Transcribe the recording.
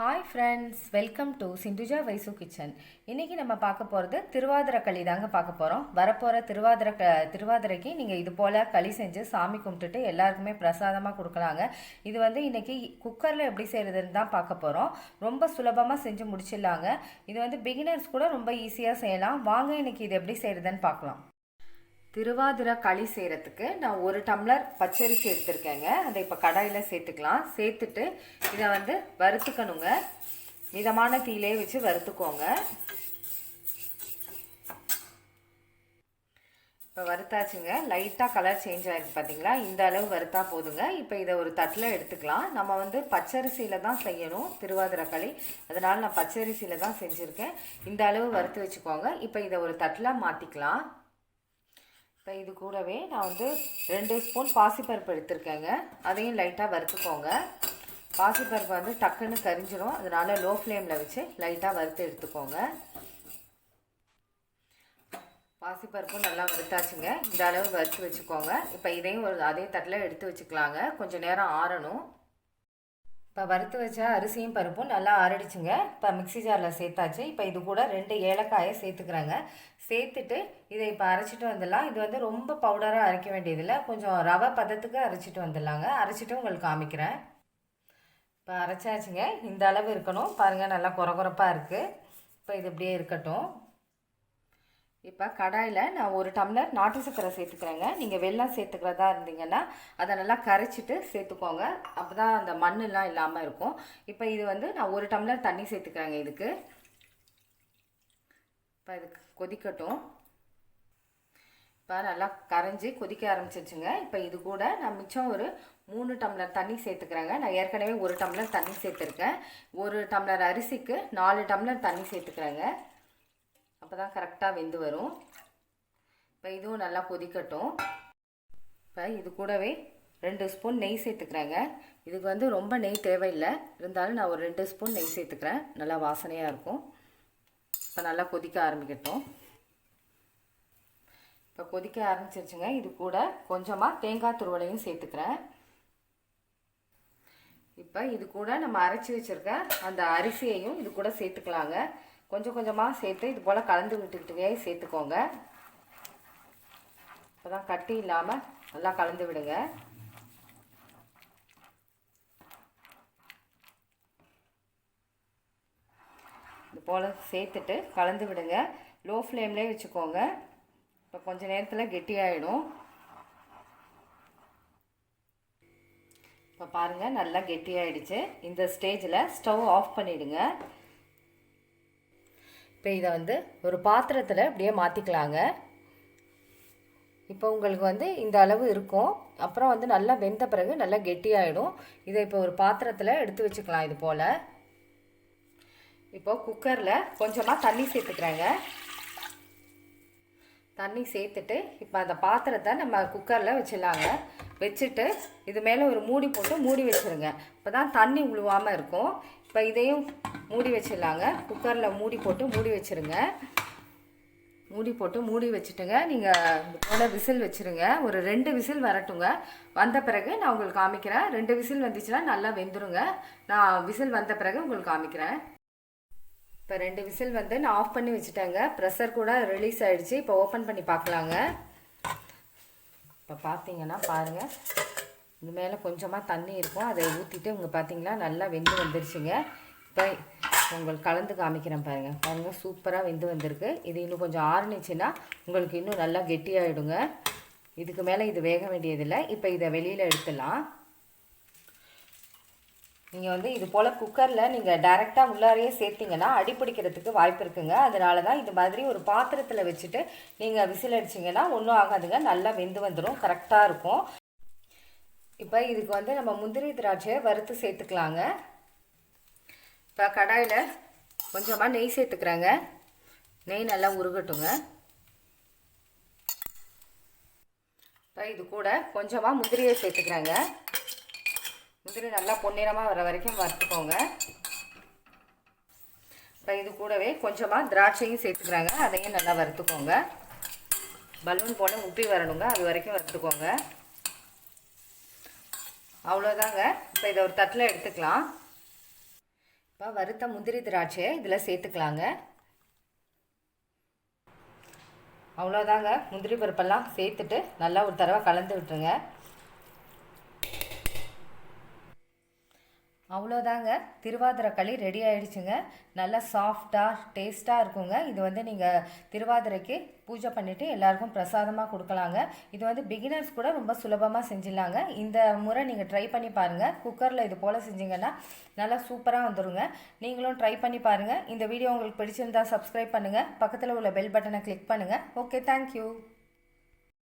Hi friends welcome to Sindhuja Vaishu kitchen இன்றைக்கி நம்ம பார்க்க போகிறது திருவாதிரை களி தாங்க பார்க்க போகிறோம் வரப்போகிற திருவாதிரை க திருவாதிரைக்கு நீங்கள் இது போல் களி செஞ்சு சாமி கும்பிட்டுட்டு எல்லாருக்குமே பிரசாதமாக கொடுக்கலாங்க. இது வந்து இன்றைக்கி குக்கரில் எப்படி செய்கிறதுன்னு தான் பார்க்க போகிறோம் ரொம்ப சுலபமாக செஞ்சு முடிச்சிடலாங்க. இது வந்து பிகினர்ஸ் கூட ரொம்ப ஈஸியாக செய்யலாம். வாங்க இன்றைக்கி இது எப்படி செய்கிறதுன்னு பார்க்கலாம். திருவாதிரை களி செய்கிறதுக்கு நான் ஒரு டம்ளர் பச்சரிசி எடுத்திருக்கேங்க. அதை இப்போ கடாயில் சேர்த்துக்கலாம். சேர்த்துட்டு இதை வந்து வறுத்துக்கணுங்க. மிதமான தீயிலே வச்சு வறுத்துக்கோங்க. இப்போ வறுத்தாச்சுங்க. லைட்டாக கலர் சேஞ்ச் ஆகிருக்கு பார்த்தீங்களா இந்த அளவு வறுத்தா போதுங்க. இப்போ இதை ஒரு தட்டில் எடுத்துக்கலாம். நம்ம வந்து பச்சரிசியில் தான் செய்யணும் திருவாதிரை களி. அதனால் நான் பச்சரிசியில் தான் செஞ்சுருக்கேன். இந்த அளவு வறுத்து வச்சுக்கோங்க. இப்போ இதை ஒரு தட்டில் மாற்றிக்கலாம் இப்போ இது கூடவே நான் வந்து ரெண்டு ஸ்பூன் பாசிப்பருப்பு எடுத்திருக்கேங்க. அதையும் லைட்டாக வறுத்துக்கோங்க. பாசிப்பருப்பு வந்து டக்குன்னு கரிஞ்சிடும் அதனால லோ ஃப்ளேமில் வச்சு லைட்டாக வறுத்து எடுத்துக்கோங்க. பாசிப்பருப்பும் நல்லா வறுத்தாச்சுங்க. இந்த அளவு வறுத்து வச்சுக்கோங்க. இப்போ இதையும் ஒரு அதே தட்டில் எடுத்து வச்சுக்கலாங்க. கொஞ்சம் நேரம் ஆறணும். இப்போ வறுத்து வச்ச அரிசியும் பருப்பும் நல்லா ஆறடிச்சுங்க. இப்போ மிக்சி ஜாரில் சேர்த்தாச்சு. இப்போ இது கூட ரெண்டு ஏலக்காயை சேர்த்துக்கிறாங்க. சேர்த்துட்டு இதை இப்போ அரைச்சிட்டு வந்துடலாம். இது வந்து ரொம்ப பவுடராக அரைக்க வேண்டியதில்லை. கொஞ்சம் ரவை பதத்துக்கு அரைச்சிட்டு வந்துடலாங்க. அரைச்சிட்டு உங்களுக்கு காமிக்கிறேன். இப்போ அரைச்சாச்சுங்க. இந்த அளவு இருக்கணும். பாருங்கள் நல்லா குறகுறப்பாக இருக்குது இப்போ இது இப்படியே இருக்கட்டும். இப்போ கடாயில் நான் ஒரு டம்ளர் நாட்டு சக்கரை சேர்த்துக்கிறேங்க. நீங்கள் வெள்ளம் சேர்த்துக்கிறதா இருந்தீங்கன்னா அதை நல்லா கரைச்சிட்டு சேர்த்துக்கோங்க. அப்போ தான் அந்த மண்ணெலாம் இல்லாமல் இருக்கும். இப்போ இது வந்து நான் ஒரு டம்ளர் தண்ணி சேர்த்துக்கிறேங்க இதுக்கு. இப்போ இதுக்கு கொதிக்கட்டும். இப்போ நல்லா கரைஞ்சி கொதிக்க ஆரம்பிச்சிருச்சுங்க. இப்போ இது கூட நான் மிச்சம் ஒரு மூணு டம்ளர் தண்ணி சேர்த்துக்கிறேங்க. நான் ஏற்கனவே ஒரு டம்ளர் தண்ணி சேர்த்துருக்கேன். ஒரு டம்ளர் அரிசிக்கு நாலு டம்ளர் தண்ணி சேர்த்துக்கிறேங்க. அப்போ தான் கரெக்டாக வெந்து வரும். இப்போ இதுவும் நல்லா கொதிக்கட்டும். இப்போ இது கூடவே ரெண்டு ஸ்பூன் நெய் சேர்த்துக்கிறேங்க. இதுக்கு வந்து ரொம்ப நெய் தேவையில்லை. இருந்தாலும் நான் ஒரு ரெண்டு ஸ்பூன் நெய் சேர்த்துக்கிறேன். நல்லா வாசனையாக இருக்கும். இப்போ நல்லா கொதிக்க ஆரம்பிக்கட்டும். இப்போ கொதிக்க ஆரம்பிச்சிருச்சுங்க. இது கூட கொஞ்சமாக தேங்காய் துருவலையும் சேர்த்துக்கிறேன். இப்போ இது கூட நம்ம அரைச்சி வச்சுருக்க அந்த அரிசியையும் இது கூட சேர்த்துக்கலாங்க. கொஞ்சம் கொஞ்சமாக சேர்த்து இது போல் கலந்து விட்டுக்கிட்டே சேர்த்துக்கோங்க. இப்போ தான் கட்டி இல்லாமல் நல்லா கலந்து விடுங்க. இது போல் சேர்த்துட்டு கலந்து விடுங்க. லோ ஃப்ளேம்லேயே வச்சுக்கோங்க. இப்போ கொஞ்சம் நேரத்தில் கெட்டியாயிடும் இப்போ பாருங்கள் நல்லா கெட்டியாயிடுச்சு இந்த ஸ்டேஜில் ஸ்டவ் ஆஃப் பண்ணிவிடுங்க இப்போ இதை வந்து ஒரு பாத்திரத்தில் அப்படியே மாற்றிக்கலாங்க இப்போ உங்களுக்கு வந்து இந்த அளவு இருக்கும். அப்புறம் வந்து நல்லா வெந்த பிறகு நல்லா கெட்டியாயிடும். இதை இப்போ ஒரு பாத்திரத்தில் எடுத்து வச்சுக்கலாம் இது போல். இப்போ குக்கரில் கொஞ்சமாக தண்ணி சேர்த்துக்கிறேங்க. தண்ணி சேர்த்துட்டு இப்போ அந்த பாத்திரத்தை நம்ம குக்கரில் வச்சிடலாங்க. வச்சுட்டு இது மேலே ஒரு மூடி போட்டு மூடி வச்சுருங்க. இப்போ தான் தண்ணி உழுவாமல் இருக்கும். இப்போ இதையும் மூடி வச்சிடலாங்க. குக்கரில் மூடி போட்டு மூடி வச்சுருங்க. மூடி போட்டு மூடி வச்சுட்டுங்க. நீங்கள் போல விசில் வச்சுருங்க. ஒரு ரெண்டு விசில் வரட்டுங்க. வந்த பிறகு நான் உங்களுக்கு காமிக்கிறேன். ரெண்டு விசில் வந்துச்சுன்னா நல்லா வெந்துருங்க. நான் விசில் வந்த பிறகு உங்களுக்கு காமிக்கிறேன். இப்போ ரெண்டு விசில் வந்து நான் ஆஃப் பண்ணி வச்சுட்டேங்க. ப்ரெஷர் கூட ரிலீஸ் ஆகிடுச்சு இப்போ ஓப்பன் பண்ணி பார்க்கலாங்க. இப்போ பார்த்தீங்கன்னா பாருங்கள் இது மேலே கொஞ்சமாக தண்ணி இருக்கும். அதை ஊற்றிட்டு இங்கே பார்த்தீங்களா நல்லா வெந்து வந்துருச்சுங்க. இப்போ உங்களுக்கு கலந்து காமிக்கிறேன் பாருங்கள் பாருங்கள் சூப்பராக வெந்து வந்திருக்கு. இது இன்னும் கொஞ்சம் ஆறுனுச்சுன்னா உங்களுக்கு இன்னும் நல்லா கெட்டியாகிடுங்க இதுக்கு மேலே இது வேக வேண்டியதில்லை. இப்போ இதை வெளியில் எடுத்துடலாம். நீங்கள் வந்து இது போல் குக்கரில் நீங்கள் டைரெக்டாக உள்ளாரையே சேர்த்திங்கன்னா அடிப்பிடிக்கிறதுக்கு வாய்ப்பு இருக்குங்க. அதனால தான் இது மாதிரி ஒரு பாத்திரத்தில் வச்சுட்டு நீங்கள் விசில் அடிச்சிங்கன்னா ஒன்றும் ஆகாதுங்க. நல்லா வெந்து வந்துடும் கரெக்டாக இருக்கும். இப்போ இதுக்கு வந்து நம்ம முந்திரி திராட்சையை வறுத்து சேர்த்துக்கலாங்க. இப்போ கடாயில் கொஞ்சமாக நெய் சேர்த்துக்கிறேங்க. நெய் நல்லா உருகட்டுங்க. இப்போ இது கூட கொஞ்சமாக முந்திரியை சேர்த்துக்கிறேங்க. முந்திரி நல்லா பொன்னிறமாக வர வரைக்கும் வறுத்துக்கோங்க. இப்போ இது கூடவே கொஞ்சமாக திராட்சையும் சேர்த்துக்கிறாங்க. அதையும் நல்லா வறுத்துக்கோங்க. பலூன் போட உப்பி வரணுங்க. அது வரைக்கும் வறுத்துக்கோங்க. அவ்வளோதாங்க இப்போ இதை ஒரு தட்டில் எடுத்துக்கலாம். இப்போ வறுத்த முந்திரி திராட்சையை இதில் சேர்த்துக்கலாங்க. அவ்வளோதாங்க முந்திரி பருப்பெல்லாம் சேர்த்துட்டு நல்லா ஒரு தடவை கலந்து விட்டுருங்க. அவ்வளோதாங்க. திருவாதிரை களி ரெடி ஆகிடுச்சுங்க நல்லா சாஃப்டாக டேஸ்ட்டாக இருக்குங்க. இது வந்து நீங்கள் திருவாதிரைக்கு பூஜை பண்ணிவிட்டு எல்லாருக்கும் பிரசாதமாக கொடுக்கலாங்க. இது வந்து பிகினர்ஸ் கூட ரொம்ப சுலபமாக செஞ்சிடலாங்க. இந்த முறை நீங்கள் ட்ரை பண்ணி பாருங்கள் குக்கரில் இது போல் செஞ்சிங்கன்னா நல்லா சூப்பராக வந்துடுங்க நீங்களும் ட்ரை பண்ணி பாருங்கள் இந்த வீடியோ உங்களுக்கு பிடிச்சிருந்தா சப்ஸ்கிரைப் பண்ணுங்கள் பக்கத்தில் உள்ள பெல் பட்டனை கிளிக் பண்ணுங்கள் ஓகே தேங்க்யூ